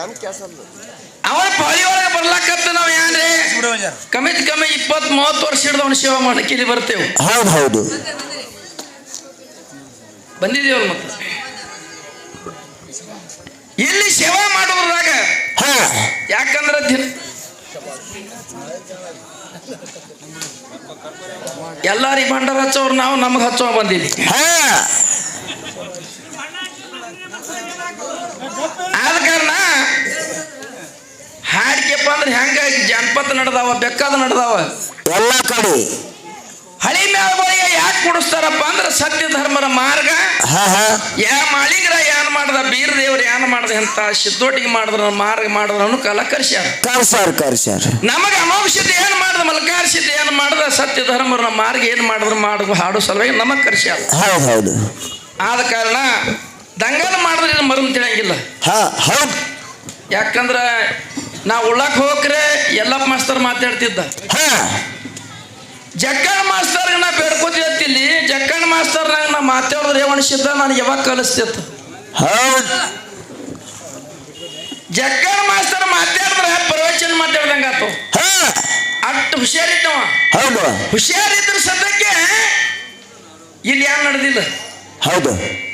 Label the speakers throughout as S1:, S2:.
S1: ಅವನ ಪಾಳಿ ಒಳಗೆ ಬರ್ಲಾಕತ್ತ ನಾವ್ ಏನ್ರಿ? ಕಮ್ಮಿತ್ ಕಮ್ಮಿ ಇಪ್ಪತ್ ಮೂವತ್ತು ವರ್ಷ ಹಿಡ್ದವನ ಸೇವಾ ಮಾಡಕ್ಕೆ ಇಲ್ಲಿ ಬರ್ತೇವೆ.
S2: ಹೌದು ಹೌದು.
S1: ಬಂದಿದೀವಲ್ಲ ಮತ್ತೆ? ಇಲ್ಲಿ ಸೇವಾ ಮಾಡೋದ್ರಾಗ?
S2: ಹಾ.
S1: ಯಾಕಂದ್ರೆ ಎಲ್ಲ ಎಲ್ಲಾರಿಗೆ ಭಂಡಾರ ಹಚ್ಚೋರು ನಾವು ನಮಗೆ ಹಚ್ಚೋ ಬಂದಿದ್ವಿ.
S2: ಹಾ.
S1: ಆದ ಕಾರಣ ಹಾಡಿಕೆಪ್ಪ ಅಂದ್ರೆ ಹೆಂಗ ಜನಪದ ನಡೆದಾವ ಬೆಕ್ಕದ ನಡೆದಾವ?
S2: ಎಲ್ಲ ಕಡೆ.
S1: ಹಳಿ ಮೇಳಗಳಿಗೆ ಯಾಕೆ ಕುಡಿಸ್ತಾರಪ್ಪ ಅಂದ್ರೆ ಸತ್ಯ ಧರ್ಮದ ಮಾರ್ಗ?
S2: ಹಾ ಹಾ.
S1: ಯಾ ಮಾಳಿಗರ ಏನ್ ಮಾಡ್ದ ಬೀರ್ ದೇವ್ರು ಏನ್ ಮಾಡ್ದ ಅಂತ ಸಿದ್ದೋಟಿಗೆ ಮಾಡಿದ್ರ ಮಾರ್ಗ ಮಾಡಿದ್ರ ಅವನು ಕಲ ಕರ್ಸ್ಯಾರ.
S2: ಕರ್ಸ್ಯಾರ ಕರ್ಸಾರ್
S1: ನಮಗ ಅಮಾವಶ್ಯತೆ ಏನ್ ಮಾಡ್ದ ಮಲ್ಕಾರ್ಸಿದ್ದೆ ಏನ್ ಮಾಡ್ದ ಸತ್ಯ ಧರ್ಮರ ಮಾರ್ಗ ಏನ್ ಮಾಡಿದ್ರು ಮಾಡ್ ಹಾಡು ಸಲುವಾಗಿ ನಮಗ್ ಕರ್ಸ್ಯಾರ.
S2: ಹೌದು ಹೌದು.
S1: ಆದ ಕಾರಣ ದಂಗನ ಮಾಡಿದ್ರೆ ಮರುನ್ ಮರಮ್ ತಿಳಿಯಂಗಿಲ್ಲ.
S2: ಹಾ ಹೌದು.
S1: ಯಾಕಂದ್ರೆ ನಾ ಉಳ್ಳಾಕ್ ಹೋಗ್ರೆ ಎಲ್ಲಪ್ಪ ಮಾಸ್ತರ್ ಮಾತಾಡ್ತಿದ್ದ.
S2: ಹಾ.
S1: ಜಕ್ಕಣ್ಣ ಮಾಸ್ತರ್ಗೆ ನಾ ಬೇಡ್ಕೋತಿದ್ದಲ್ಲಿ ಜಕ್ಕಣ್ಣ ಮಾಸ್ತರ್ ನಂಗೆ ನಾ ಮಾತಾಡೋದು ಒಣಸಿದ್ದ ನಾನು ಯಾವಾಗ ಕಲಿಸ್ತಿತ್ತು
S2: ಹೌದು.
S1: ಜಕ್ಕಣ್ಣ ಮಾಸ್ತರ್ ಮಾತಾಡಿದ್ರೆ ಪ್ರವಚನ ಮಾತಾಡ್ದಂಗಾತು
S2: ಹಾ.
S1: ಅಷ್ಟು ಹುಷಾರಿದ್ದವ.
S2: ಹೌದು.
S1: ಹುಷಾರಿದ್ರ ಸದ್ಯಕ್ಕೆ ಇಲ್ಲಿ ಯಾರು ನಡೆದಿಲ್ಲ.
S2: ಹೌದು.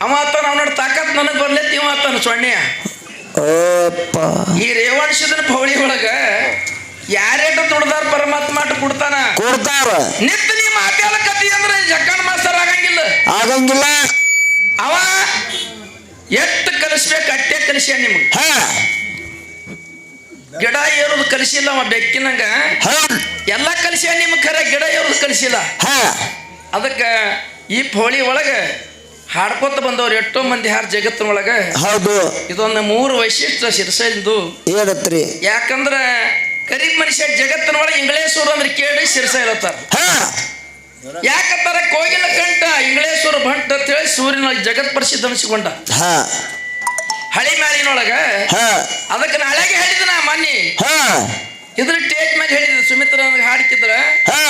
S1: ಅವ ಆತನ ಅವನ ತಾಕತ್ ನನಗೆ ಬರ್ಲೈತಿ ಇವ ಆತನ
S2: ಓಪ್ಪ.
S1: ಈ ರೇವಣಿಸಿದ ಪೌಳಿ ಒಳಗ ಯಾರೇಟ ದುಡ್ದಾರ ಪರಮಾತ್ಮ ಕೊಡ್ತಾನ?
S2: ಕೊಡ್ತಾರ.
S1: ನಿತ್ಯ ನೀ ಕತಿ ಅಂದ್ರೆ ಜಕ್ಕಣ್ಣ ಮಾಸ್ತರ್ ಆಗಂಗಿಲ್ಲ.
S2: ಆಗಂಗಿಲ್ಲ.
S1: ಅವ ಎತ್ತು ಕಲಿಸ್ಬೇಕು ಅಟ್ಟೆ ಕಲಿಸ್ಯ ನಿಮ್ಗೆ?
S2: ಹಾ.
S1: ಗಿಡ ಏರೋದು ಕಲಿಸಿಲ್ಲ ಅವ ಬೆಕ್ಕಿನಂಗ? ಎಲ್ಲ ಕಲಿಸ್ಯ ನಿಮ್ಗೆ ಖರೆ ಗಿಡ ಏರೋದು ಕಲಿಸಿಲ್ಲ?
S2: ಹಾ.
S1: ಅದಕ್ಕೆ ಈ ಪೋಳಿ ಒಳಗೆ ಹಾಡ್ಕೊತ ಬಂದವ್ರು ಎಷ್ಟೋ ಮಂದಿ ಹಾರ ಜಗತ್ತಿನೊಳಗೆ.
S2: ಹೌದು.
S1: ಇದೊಂದು ಮೂರು ವೈಶಿಷ್ಟ್ಯ ಶಿರಸೈದು
S2: ಏನತ್ರಿ
S1: ಯಾಕಂದ್ರೆ ಗರೀಬ್ ಮನುಷ್ಯ ಜಗತ್ತಿನೊಳಗೆ ಇಂಗ್ಲೇಶ್ವರ ಅಂದ್ರೆ ಕೇಳಿ ಶಿರಸ ಇರತ್ತಾರ.
S2: ಹಾ.
S1: ಯಾಕಂತಾರ ಕೋಗಿಲ ಕಂಠ ಇಂಗ್ಲೇಶ್ವರ ಭಂಟ ಅಂತ ಹೇಳಿ ಸೂರ್ಯನೊಳಗೆ ಜಗತ್ ಪ್ರಸಿದ್ಧ ಅನಿಸಿಕೊಂಡ.
S2: ಹಾ.
S1: ಹಳಿ ಮ್ಯಾಲಿನೊಳಗ
S2: ಹಾ.
S1: ಅದಕ್ಕೆ ನಾಳೆಗೆ ಹೇಳಿದ ನಾ ಮನ್ನಿ.
S2: ಹಾ.
S1: ಇದ್ರ ಟೇಜ್ ಮೇಲೆ ಹೇಳಿದ್ರು ಸುಮಿತ್ರ ನನಗೆ ಹಾಡ್ತಿದ್ರ
S2: ಹಾ.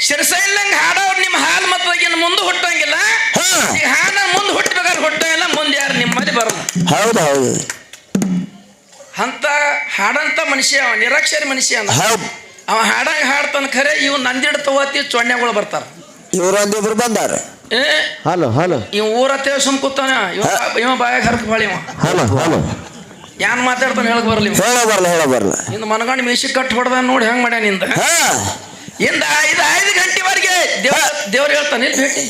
S1: ಶಿರಸ ಇಲ್ಲಂಗ ಹಾಡೋರು ನಿಮ್ಮ ಹಾಲು ಮತ್ತವಾಗಿನ ಮುಂದೆ ಹುಟ್ಟಂಗಿಲ್ಲ.
S2: ಹಾ.
S1: ಈ ಹಾಲ ಮುಂದೆ ಹುಟ್ಟಬೇಕಾದ್ರೆ ಹುಟ್ಟಂಗಿಲ್ಲ ಮುಂದೆ ಯಾರು ನಿಮ್ಮಲ್ಲಿ ಬರಲ್ಲ.
S2: ಹೌದು ಹೌದು.
S1: ಅಂತ ಹಾಡಂತ ಮನುಷ್ಯ ಅವ ನಿರಕ್ಷರ ಮನುಷ್ಯ ಅವ ಅವ ಹಾಡಂಗ ಹಾಡ್ತಾನ ಖರೆ ಇವ್ ನಂದಿಡ್ ತಗೋತಿ ಚೊಣ್ಣೆಗಳು ಬರ್ತಾರ.
S2: ಇವರೊಂದಿಬ್ರು ಬಂದಾರ. Hello hello.
S1: ಇವ್ ಊರ ಸುಮ್ ಕೂತಾನ ಇವ ಇವ ಬಾಯಾಗ ಹರಕ್ ಬಾಳಿ ಇವ.
S2: Hello hello.
S1: ಯಾನ್ ಮಾತಾಡ್ತಾನೆ ಹೇಳಕ್ ಬರಲಿ?
S2: ಹೇಳ ಬರ್ಲ ಹೇಳ ಬರ್ಲ.
S1: ಇಂದ ಮನಗಂಡ್ ಮೀಸಿ ಕಟ್ ಹೊಡ್ದ ನೋಡಿ ಹೆಂಗ್ ಮಾಡ್ಯಾನ ನಿಂದ?
S2: ಹಾ.
S1: ಇಂದ ಐದು ಐದು ಗಂಟೆವರೆಗೆ ದೇವ್ರ ದೇವ್ರು ಹೇಳ್ತಾನೆ ಇಲ್ಲಿ ಭೇಟಿ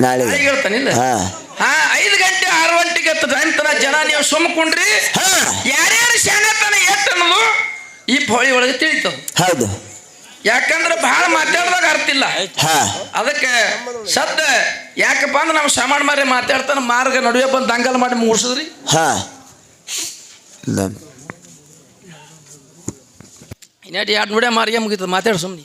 S2: ನಾಳೆ.
S1: ಹೇಳ್ತಾನೆ ಇಲ್ಲ
S2: ಹಾ.
S1: ಐದು ಗಂಟೆ ಆರು ಗಂಟೆಗೆ ಅಂತನ ಜನ ನೀವು ಸುಮ್ಕೊಂಡ್ರಿ.
S2: ಹಾ.
S1: ಯಾರ್ಯಾರು ಶಾಣತನ ಎತ್ತ ಅನ್ನೋದು ಈ ಪೋಳಿ ಒಳಗೆ ತಿಳಿತು
S2: ಹೌದು.
S1: ಯಾಕಂದ್ರೆ ಬಹಳ ಮಾತಾಡ್ದಾಗ ಅರ್ಥ ಇಲ್ಲ.
S2: ಹಾ.
S1: ಅದಕ್ಕೆ ಸದ್ದ ಯಾಕಪ್ಪ ಅಂದ್ರೆ ನಾವು ಶ್ರಮಣ ಮಾರಿ ಮಾತಾಡ್ತಾನೆ ಮಾರ್ಗ ನಡುವೆ ಬಂದು ದಂಗಲ್ ಮಾಡಿ ಮುಗಿಸಿದ್ರಿ.
S2: ಹಾ. ಲ-
S1: ಇನ್ನೇಟ್ ಎರಡು ನುಡಿಯ ಮಾರಿಗೆ ಮುಗೀತದ ಮಾತಾಡು ಸುಮ್ಮನೆ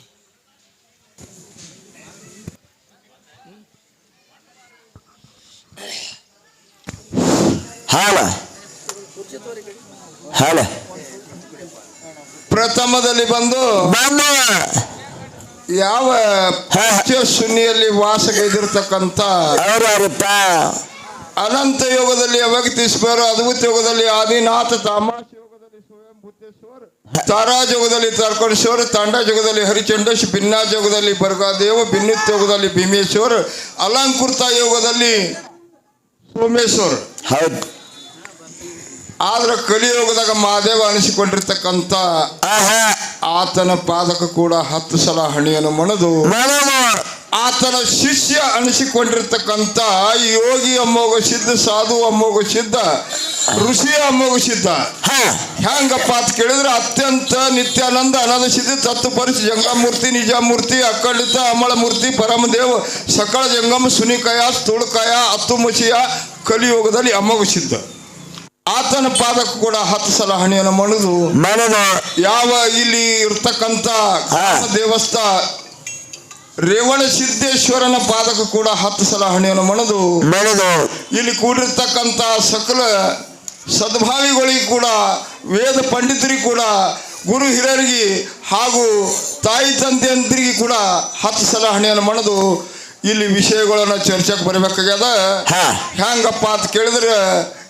S2: ಹಾಲ ಹಾಲ
S3: ಪ್ರಥಮದಲ್ಲಿ ಬಂದು
S2: ಬಂದು.
S3: ಯಾವ. ಶೂನ್ಯಲ್ಲಿ ವಾಸಗೈದಿರ್ತಕ್ಕಂಥ
S2: ಅವ್ರು ಯಾರಪ್ಪ
S3: ಅನಂತ ಯೋಗದಲ್ಲಿ ಅವಗತೀಶ್ವರ ಅದ್ಭುತ ಯೋಗದಲ್ಲಿ ಆದಿನಾಥ ತಾಮಾಶ ಯೋಗದಲ್ಲಿ ಸ್ವಯಂ ಬುದ್ಧೇಶ್ವರ ತಾರಾ ಯೋಗದಲ್ಲಿ ತರ್ಕೇಶ್ವರ ತಾಂಡ ಯೋಗದಲ್ಲಿ ಹರಿಚಂಡೇಶ್ ಭಿನ್ನಾ ಯೋಗದಲ್ಲಿ ಬರ್ಗಾದೇವ ಭಿನ್ನಿತ್ ಯೋಗದಲ್ಲಿ ಭೀಮೇಶ್ವರ ಅಲಂಕೃತ ಯೋಗದಲ್ಲಿ ಸೋಮೇಶ್ವರ.
S2: ಹೌದು.
S3: ಆದ್ರೆ ಕಲಿಯೋಗದಾಗ ಮಹಾದೇವ ಅನಿಸಿಕೊಂಡಿರ್ತಕ್ಕಂಥ ಆತನ ಪಾದಕ ಕೂಡ ಹತ್ತು ಸಲ ಹಣಿಯನ್ನು ಮಣದು. ಆತನ ಶಿಷ್ಯ ಅನಿಸಿಕೊಂಡಿರ್ತಕ್ಕಂಥ ಯೋಗಿ ಅಮ್ಮೋಗ ಸಿದ್ಧ ಸಾಧು ಅಮ್ಮೋಗ ಸಿದ್ಧ ಋಷಿ ಅಮ್ಮೋಗ ಸಿದ್ಧ. ಹೆಂಗಪ್ಪ ಅಂತ ಕೇಳಿದ್ರೆ ಅತ್ಯಂತ ನಿತ್ಯಾನಂದ ಅನಂದ ಸಿದ್ಧ ತತ್ವಪರಿಸಿ ಜಂಗಮೂರ್ತಿ ನಿಜಮೂರ್ತಿ ಅಖಂಡಿತ ಅಮಳ ಮೂರ್ತಿ ಪರಮದೇವ ಸಕಲ ಜಂಗಮ ಸುನಿಕಾಯ ಸ್ಥೂಳಕಾಯ ಅತ್ತುಮಸಿಯ ಕಲಿಯೋಗದಲ್ಲಿ ಅಮ್ಮೋಗ ಸಿದ್ಧ. ಆತನ ಪಾದಕ್ಕೂ ಕೂಡ ಹತ್ತು ಸಲ ಹಣಿಯನ್ನು ಮಣಿದು ಯಾವ ಇಲ್ಲಿ ಇರ್ತಕ್ಕಂಥ
S2: ಹಾ.
S3: ರೇವಣ ಸಿದ್ದೇಶ್ವರನ ಪಾದಕ ಕೂಡ ಹತ್ತು ಸಲ ಹಣೆಯನ್ನು ಮಣದು.
S2: ಮಣದು.
S3: ಇಲ್ಲಿ ಕೂಡಿರ್ತಕ್ಕಂಥ ಸಕಲ ಸದ್ಭಾವಿಗಳಿಗೆ ಕೂಡ ವೇದ ಪಂಡಿತರಿಗೆ ಕೂಡ ಗುರು ಹಿರಿಯರಿಗೆ ಹಾಗೂ ತಾಯಿ ತಂದೆಯಂದ್ರಿಗೆ ಕೂಡ ಹತ್ತು ಸಲ ಹಣೆಯನ್ನು ಮಣದು. ಇಲ್ಲಿ ವಿಷಯಗಳನ್ನ ಚರ್ಚೆಗೆ ಬರಬೇಕಾಗ್ಯದ? ಹ್ಯಾಂಗಪ್ಪ ಅಂತ ಕೇಳಿದ್ರೆ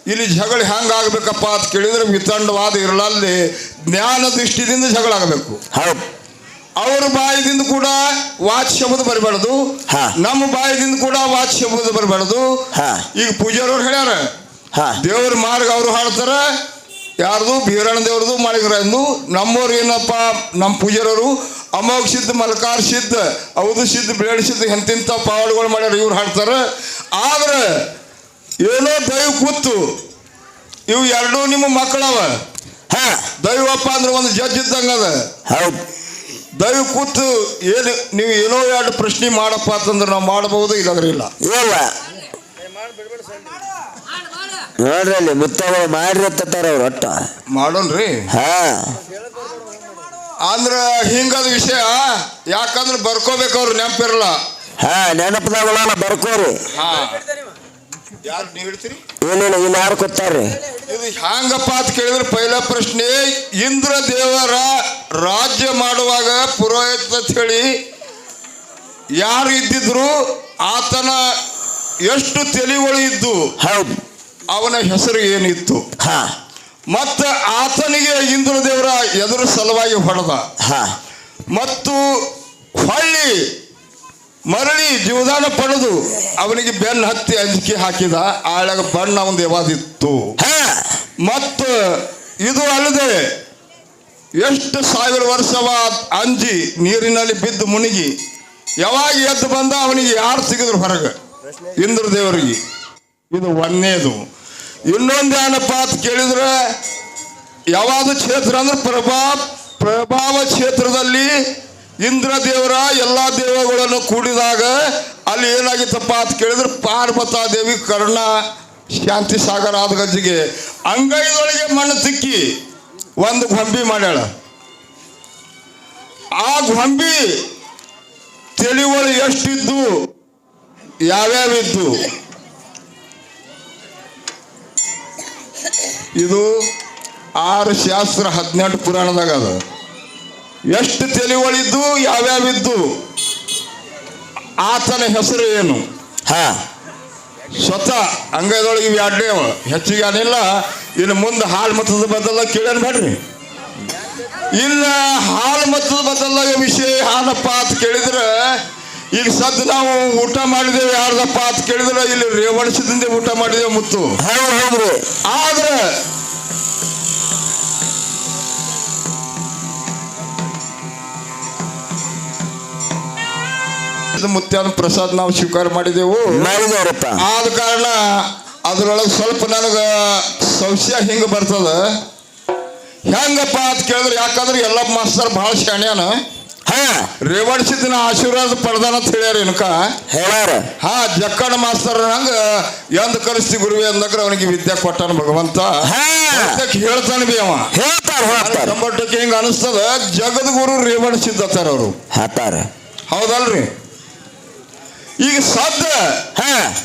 S3: ಇಲ್ಲಿ ಜಗಳ ಹ್ಯಾಂಗ ಆಗ್ಬೇಕಪ್ಪ ಅಂತ ಕೇಳಿದ್ರೆ ವಿತಂಡವಾದ ಇರಲಲ್ಲಿ ಜ್ಞಾನ ದೃಷ್ಟಿದಿಂದ ಜಗಳ ಆಗಬೇಕು ಅವ್ರ ಬಾಯಿದಿಂದ ಕೂಡ ವಾಚ್ ಶಬ್ದ ಬರಬಾರ್ದು.
S2: ಹಾ.
S3: ನಮ್ಮ ಬಾಯಿದಿಂದ ಕೂಡ ವಾಚ್ ಶಬ್ದ ಬರಬಾರ್ದು.
S2: ಹಾ.
S3: ಈಗ ಪೂಜಾರವ್ರು ಹೇಳ್ಯಾರ
S2: ಹಾ.
S3: ದೇವ್ರ ಮಾರ್ಗ ಅವರು ಹಾಡ್ತಾರ ಯಾರ್ದು ಬೀರಣ್ಣ ದೇವ್ರದು ಮಾಡಿದ್ರು ನಮ್ಮವ್ರು ಏನಪ್ಪ ನಮ್ಮ ಪೂಜಾರವರು ಅಮೋಘ ಸಿದ್ಧ ಮಲ್ಕಾರ್ ಸಿದ್ಧ ಹೌದು ಸಿದ್ಧ ಬೇಡ ಸಿದ್ಧ ಎಂತಿಂತ ಪಾವಡ್ಗಳು ಮಾಡ್ಯಾರ ಇವ್ರು ಹಾಡ್ತಾರ. ಆದ್ರೆ ಏನೋ ದೈವ ಕೂತು ಇವು ಎರಡೂ ನಿಮ್ಮ ಮಕ್ಕಳವ.
S2: ಹಾ.
S3: ದೈವಪ್ಪ ಅಂದ್ರೆ ಒಂದು ಜಡ್ಜ್ ಇದ್ದಂಗ ಅದ.
S2: ಹೌದು.
S3: ದೈವ ಕೂತು ಏನು ನೀವು ಏನೋ ಎರಡು ಪ್ರಶ್ನೆ ಮಾಡಪ್ಪ ಅಂತಂದ್ರೆ ನಾವು ಮಾಡಬಹುದು ಇಲ್ಲಾಂದ್ರೆ ಇಲ್ಲ?
S2: ಇಲ್ಲ. ನೋಡ್ರಿ ಅಲ್ಲಿ ಮುತ್ತಗಳು ಮಾಡ್ರಿ ಅಂತಾರ ಅವ್ರು ಒಟ್ಟ.
S3: ಮಾಡೋಣ್ರಿ?
S2: ಹಾ.
S3: ಅಂದ್ರ ಹಿಂಗದ ವಿಷಯ ಯಾಕಂದ್ರೆ ಬರ್ಕೋಬೇಕು ಅವ್ರು ನೆನಪಿರಲ್ಲ.
S2: ಹಾ ನೆನಪದಾಗಲ್ಲ ಬರ್ಕೋರಿ.
S3: ಹಾ. ಯಾರು ನೀವು ಹೇಳ್ತೀರಿ?
S2: ಏನಿಲ್ಲ ಇಲ್ಲಿ ಯಾರು
S3: ಇದು ಹ್ಯಾಂಗಪ್ಪ ಅಂತ ಕೇಳಿದ್ರೆ ಪೈಲ ಪ್ರಶ್ನೆ ಇಂದ್ರ ದೇವರ ರಾಜ್ಯ ಮಾಡುವಾಗ ಪುರೋಹಿತ ಅಂತ ಹೇಳಿ ಯಾರು ಇದ್ದಿದ್ರು ಆತನ ಎಷ್ಟು ತೆಲಿಗಳು ಇದ್ದು
S2: ಹೌದು.
S3: ಅವನ ಹೆಸರು ಏನಿತ್ತು?
S2: ಹಾ.
S3: ಮತ್ತು ಆತನಿಗೆ ಇಂದ್ರ ದೇವರ ಎದುರು ಸಲುವಾಗಿ ಹೊಡೆದ.
S2: ಹಾ.
S3: ಮತ್ತು ಹೊಳ್ಳಿ ಮರಳಿ ಜೀವದಾನ ಪಡೆದು ಅವನಿಗೆ ಬೆನ್ನು ಹತ್ತಿ ಅಂಜಿಕೆ ಹಾಕಿದ. ಆಳಾಗ ಬಣ್ಣ ಒಂದು ಯಾವಾದಿತ್ತು
S2: ಹಾ.
S3: ಮತ್ತು ಇದು ಅಲ್ಲದೆ ಎಷ್ಟು ಸಾವಿರ ವರ್ಷವ ಅಂಜಿ ನೀರಿನಲ್ಲಿ ಬಿದ್ದು ಮುನುಗಿ ಯಾವಾಗ ಎದ್ದು ಬಂದ ಅವನಿಗೆ ಯಾರು ಸಿಗಿದ್ರು ಹೊರಗೆ? ಇಂದ್ರ ದೇವರಿಗೆ ಇದು ಒಂದನೇದು. ಇನ್ನೊಂದು ಏನಪ್ಪ ಕೇಳಿದ್ರೆ, ಯಾವುದು ಕ್ಷೇತ್ರ ಅಂದ್ರೆ ಪ್ರಭಾ, ಪ್ರಭಾವ ಕ್ಷೇತ್ರದಲ್ಲಿ ಇಂದ್ರ ದೇವರ ಎಲ್ಲ ದೇವಗಳನ್ನು ಕೂಡಿದಾಗ ಅಲ್ಲಿ ಏನಾಗಿತ್ತಪ್ಪ ಅಂತ ಕೇಳಿದ್ರೆ ಪಾರ್ವತಾ ದೇವಿ ಕರ್ಣ ಶಾಂತಿ ಸಾಗರ ಆದ ಗಜ್ಜಿಗೆ ಅಂಗೈದೊಳಗೆ ಮಣ್ಣು ತಿಕ್ಕಿ ಒಂದು ಗೊಂಬಿ ಮಾಡ್ಯಾಳ. ಆ ಗೊಂಬಿ ತಿಳಿವಳು ಎಷ್ಟಿದ್ದು? ಯಾವ್ಯಾವಿದ್ದು? ಇದು ಆರು ಶಾಸ್ತ್ರ ಹದಿನೆಂಟು ಪುರಾಣದಾಗ ಅದ. ಎಷ್ಟು ತಿಳಿವಳಿದ್ದು ಯಾವ್ಯಾವಿದ್ದು? ಆತನ ಹೆಸರು ಏನು?
S2: ಹಾ.
S3: ಸ್ವತಃ ಅಂಗದೊಳಗೆ ಇವು ಹೆಚ್ಚಿಗೆ ಏನಿಲ್ಲ ಇನ್ನು ಮುಂದೆ ಹಾಲು ಮತದ ಬದಲ ಕೇಳೋಣ ಬೇಡ್ರಿ. ಇಲ್ಲ ಹಾಲು ಮತದ ಬದಲಾಗ ವಿಷಯ ಹಾಲಪ್ಪ ಅಂತ ಕೇಳಿದ್ರೆ ಈಗ ಸದ್ ನಾವು ಊಟ ಮಾಡಿದೇವೆ ಯಾರ್ದಪ್ಪ ಅಂತ ಕೇಳಿದ್ರೆ ಇಲ್ಲಿ ರೇವಣಸದಿಂದ ಊಟ ಮಾಡಿದೇವೆ ಮುತ್ತು.
S2: ಹೌದು ಹೌದ್ರಿ
S3: ಆದ್ರೆ ಮುತ್ಯಾನ ಪ್ರಸಾದ್ ನಾವು ಸ್ವೀಕಾರ ಮಾಡಿದೆವು ಆದ ಕಾರಣ ಅದ್ರೊಳಗೆ ಸ್ವಲ್ಪ ನನಗೆ ಸಂಶಯ ಹಿಂಗೆ ಬರ್ತದ. ಹೆಂಗಪ್ಪ ಅಂತ ಕೇಳಿದ್ರೆ ಯಾಕಂದ್ರೆ ಎಲ್ಲ ಮಾಸ್ತರ್ ಭಾಳ ಶಾಣ್ಯಾನ
S2: ಹಾ.
S3: ರೇವಣಿಸಿದ್ದನ ಆಶೀರ್ವಾದ ಪಡೆದಾನ ಅಂತ ಹೇಳ್ಯಾರ ಇನ್ಕ
S2: ಹೇಳ್ಯಾರ.
S3: ಹಾ ಜಕ್ಕಣ ಮಾಸ್ತರ್ ಹಂಗ ಎಂದ ಕಲಿಸ್ತಿ ಗುರುವೆ ಅಂದಾಗ ಅವನಿಗೆ ವಿದ್ಯೆ ಕೊಟ್ಟಾನ ಭಗವಂತ.
S2: ಹಾ.
S3: ಅದಕ್ಕೆ ಹೇಳ್ತಾನೆ ಬಿ ಅವ.
S2: ಹೇಳ್ತಾರ ಹೇಳ್ತಾರ.
S3: ಕಂಬಟ್ಟಕ್ಕೆ ಹಿಂಗ ಅನಿಸ್ತದ ಜಗದ್ಗುರು ರೇವಣ ಸಿದ್ಧತಾರ ಅವರು.
S2: ಹಾತಾರ
S3: ಹೌದಲ್ರಿ? ಈಗ ಸದ್ದ
S2: ಹ.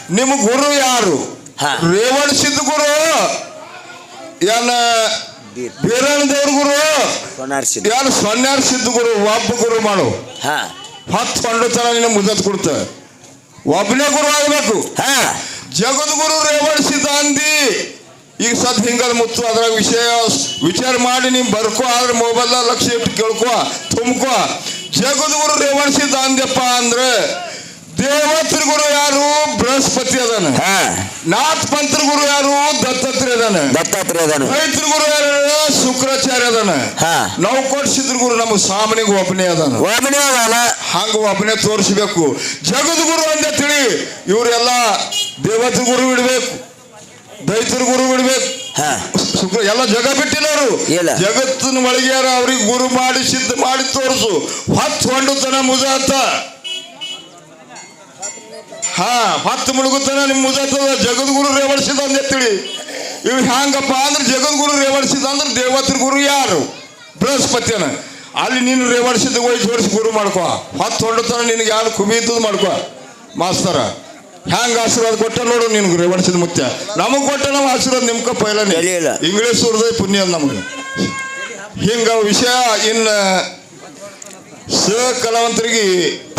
S3: ನಿಮ್ಮ ಗುರು ಯಾರು. ರೇವಣ ಸಿದ್ಧ ಗುರು ಏನ ಬೀರಣ್ಣ ದೇವ್ರ ಗುರು ಏನ್ ಸೊನ್ಯಾರ ಸಿದ್ಧ ಗುರು ಒಬ್ಬ ಗುರು ಮಾಡು.
S2: ಹಾ.
S3: ಹತ್ತು ಕೊಂಡು ತರ ನಿನ್ನ ಮುದ್ದತ್ ಕೊಡ್ತ. ಒಬ್ಬನೇ ಗುರು ಆಗ್ಬೇಕು.
S2: ಹಾ.
S3: ಜಗದ್ಗುರು ಸಿದ್ಧ ಅಂದಿ. ಈಗ ಸದ್ ಹಿಂಗದ ಮುತ್ತು ಅದ್ರ ವಿಷಯ ವಿಚಾರ ಮಾಡಿ ನಿಮ್ ಬರ್ಕೋ ಆದ್ರೆ ಮೊಬೈಲ್ ಲಕ್ಷ ಇಟ್ಟು ಕೇಳ್ಕೊ ತುಂಬ್ಕೋ. ಜಗದ್ಗುರು ಸಿದ್ಧ ಅಂದ್ಯಪ್ಪ ಅಂದ್ರೆ ದೇವತ್ರ ಗುರು ಯಾರು? ಬೃಹಸ್ಪತಿ ಅದಾನ.
S2: ಹಾ.
S3: ನಾಥ್ ಪಂತ್ರ ಗುರು ಯಾರು? ದತ್ತಾತ್ರೇಯ ಅದಾನ.
S2: ದತ್ತಾತ್ರೇಯ ಅದಾನ.
S3: ರೈತರ ಗುರು ಯಾರು? ಶುಕ್ರಾಚಾರ್ಯ ಅದಾನ.
S2: ಹಾ.
S3: ನಾವು ಕೊಡ್ಸಿದ್ರ ಗುರು ನಮ್ಮ ಸಾಮಾನ್ಯಗೆ ಒಬ್ಬನೇ ಅದಾನ.
S2: ಒಬ್ಬನೇ ಅದಾನ.
S3: ಹಂಗ ಒಬ್ಬನೇ ತೋರಿಸ್ಬೇಕು. ಜಗದ್ ಗುರು ಅಂತ ತಿಳಿ ಇವರೆಲ್ಲ ದೇವತ ಗುರು ಬಿಡ್ಬೇಕು ದೈತ್ರ ಗುರು ಬಿಡ್ಬೇಕು
S2: ಹಾ.
S3: ಶುಕ್ರ ಎಲ್ಲ ಜಗ ಬಿಟ್ಟಿನವರು. ಜಗತ್ತಿನ ಒಳಗ್ಯಾರ ಅವ್ರಿಗೆ ಗುರು ಮಾಡಿ ಸಿದ್ಧ ಮಾಡಿ ತೋರಿಸು. ಹತ್ತು ಹೊಂಡುತನ ಮುಜಾತ. ಹಾ ಹತ್ತು ಮುಳುಗುತನ ನಿಮ್ ಮುಜಾತದ ಜಗದ್ಗುರು ರೇವಡಿಸಿದ ತಿಳಿ ಇವ್ ಹ್ಯಾಂಗಪ್ಪ ಅಂದ್ರೆ ಜಗದ್ಗುರು ರೇವಡಿಸಿದ ಅಂದ್ರೆ ದೇವತ್ರ ಗುರು ಯಾರು? ಬೃಹಸ್ಪತಿಯನ. ಅಲ್ಲಿ ನೀನು ರೇವಡಿಸಿದ ಹೋಗಿ ಜೋಡಿಸಿ ಗುರು ಮಾಡ್ಕೋ. ಹತ್ತು ಹೊಂಡತನ ನಿನಗೆ ಯಾರು ಕುಬಿ ಇದ್ದದ್ ಮಾಡ್ಕೋ. ಮಾಸ್ತರ ಹ್ಯಾಂಗ ಆಶೀರ್ವಾದ ಕೊಟ್ಟ ನೋಡು ನಿನ್ಗೆ ರೇವಡಿಸಿದ ಮುತ್ಯ. ನಮಗ್ ಕೊಟ್ಟ ನಾವು ಆಶೀರ್ವಾದ ನಿಮ್ಕ ಪೈಲನೆ.
S2: ಇಲ್ಲ
S3: ಇಂಗ್ಲೀಷ್ ಹೃದಯ ಪುಣ್ಯ ನಮ್ಗೆ. ಹಿಂಗ ವಿಷಯ ಇನ್ನ ಸ ಕಲಾವಂತರಿಗೆ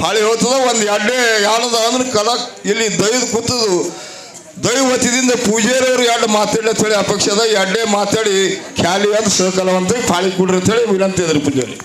S3: ಪಾಳಿ ಹೋಗ್ತದ ಒಂದು ಎರಡೇ ಯಾನದ ಅಂದ್ರೆ ಕಲಾ ಇಲ್ಲಿ ದೈದ ಕೂತದು ದೈವತಿದಿಂದ ಪೂಜೆಯವರು ಎರಡು ಮಾತಾಡಿ ಅಂತ ಹೇಳಿ ಅಪೇಕ್ಷೆ ಅದ ಎರಡೇ ಮಾತಾಡಿ ಖ್ಯಾಲಿ ಅಂತ ಸಹಕಲವಂತ ಪಾಳಿ ಕೊಡ್ರಿ ಅಂತ ಹೇಳಿ ವಿನಂತಿ ಇದ್ರಿ ಪೂಜಾರಿ.